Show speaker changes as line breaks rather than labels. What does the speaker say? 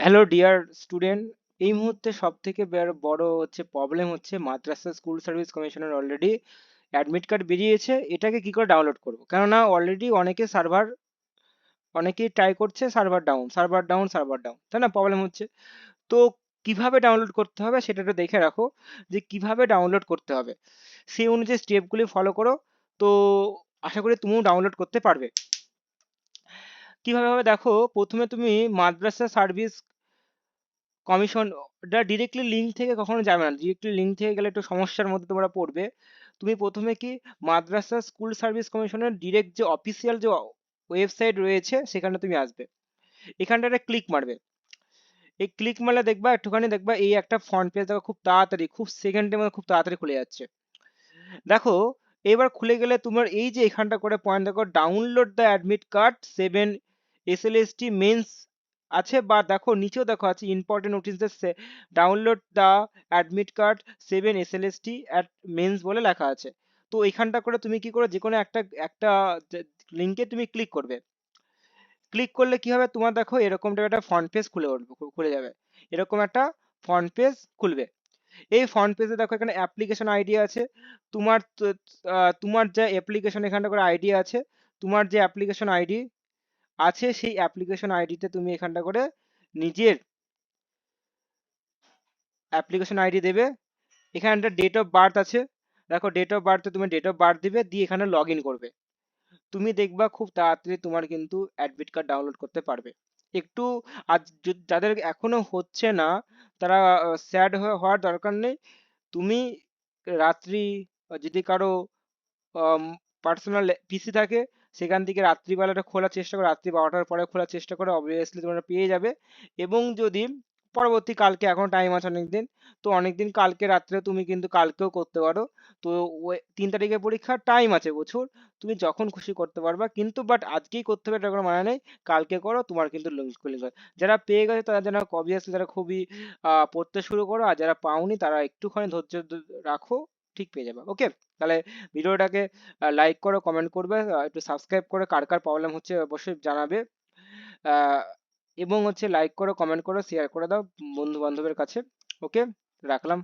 Hello dear student এই মুহূর্তে সব থেকে বড় হচ্ছে প্রবলেম হচ্ছে মাদ্রাসা স্কুল সার্ভিস কমিশনের অলরেডি অ্যাডমিট কার্ড বেরিয়েছে। এটাকে কি করে ডাউনলোড করব? কেননা অলরেডি অনেকে সার্ভার অনেকেই ট্রাই করছে server down server down server down তাই না? প্রবলেম হচ্ছে। তো কীভাবে ডাউনলোড করতে হবে সেটা একটু দেখে রাখো যে কীভাবে ডাউনলোড করতে হবে। সেই অনুযায়ী স্টেপগুলি ফলো করো। তো আশা করি তুমিও ডাউনলোড করতে পারবে। কীভাবে হবে? দেখো, প্রথমে তুমি মাদ্রাসা সার্ভিস কমিশন ওটা ডিরেক্টলি লিঙ্ক থেকে কখনো যাবে না। ডিরেক্টলি লিঙ্ক থেকে গেলে একটু সমস্যার মধ্যে তোমরা পড়বে। তুমি প্রথমে কি মাদ্রাসা স্কুল সার্ভিস কমিশনের ডিরেক্ট যে অফিসিয়াল যে ওয়েবসাইট রয়েছে, সেখানে তুমি আসবে। এখানটাতে ক্লিক মারবে। এই ক্লিক মারলে দেখবা, একটুখানি দেখবা, এই একটা ফ্রন্ট পেজ দেখো, খুব তাড়াতাড়ি, খুব সেকেন্ডের মধ্যে খুব তাড়াতাড়ি খুলে যাচ্ছে। দেখো, এবার খুলে গেলে তোমার এই যে এখানটা করে পয়েন্ট দেখো download the admit card seven S L S T mains আছে বা দেখো, নিচেও দেখো আছে ইম্পর্টেন্ট নোটিস দিচ্ছে download the admit card seven S L S T at mains বলে লেখা আছে। তো এখানটা করে তুমি কি করো যে কোনো একটা একটা লিঙ্কে তুমি ক্লিক করবে। ক্লিক করলে কি হবে, তোমার দেখো এরকম একটা ফ্রন্ট পেজ খুলে খুলে যাবে। এরকম একটা ফ্রন্ট পেজ খুলবে। এই ফ্রন্ট পেজে দেখো এখানে অ্যাপ্লিকেশন আইডি আছে, তোমার তোমার যে অ্যাপ্লিকেশন এখানটা করে আইডি আছে, তোমার যে অ্যাপ্লিকেশন আইডি আছে সেই অ্যাপ্লিকেশন আইডিতে তুমি এখানটা করে নিজের অ্যাপ্লিকেশন আইডি দেবে। এখানে একটা ডেট অফ বার্থ আছে। দেখো ডেট অফ বার্থে তুমি ডেট অফ বার্থ দিবে, দিয়ে এখানে লগ করবে। তুমি দেখবা খুব তাড়াতাড়ি তোমার কিন্তু অ্যাডমিট কার্ড ডাউনলোড করতে পারবে। একটু আজ যাদের এখনও হচ্ছে না, তারা স্যাড হওয়ার দরকার নেই। তুমি রাত্রি যদি কারও পার্সোনাল পিসি থাকে সেখান থেকে রাত্রিবেলাটা খোলার চেষ্টা করো, রাত্রি বারোটার পরে খোলার চেষ্টা করো অবভিয়াসলি তোমরা পেয়ে যাবে। এবং যদি পরবর্তী কালকে, এখন টাইম আছে অনেকদিন, তো অনেকদিন কালকে রাত্রে তুমি কিন্তু কালকেও করতে পারো। তো তিন তারিখে পরীক্ষার টাইম আছে বছর তুমি যখন খুশি করতে পারবা। কিন্তু বাট আজকেই করতে হবে, এটা কোনো মানে নেই। কালকে করো, তোমার কিন্তু লিঙ্ক যারা পেয়ে গেছে, তারা যেন অবভিয়াসলি যারা খুবই পড়তে শুরু করো, আর যারা পাওনি, তারা একটুখানি ধৈর্য রাখো। ঠিক পেয়ে যাবে। ওকে তাহলে ভিডিওটাকে লাইক করো কমেন্ট করবে একটু সাবস্ক্রাইব করে কার কার প্রবলেম হচ্ছে অবশ্যই জানাবে। এবং হচ্ছে লাইক করো কমেন্ট করো শেয়ার করে দাও বন্ধু বান্ধবের কাছে। ওকে রাখলাম।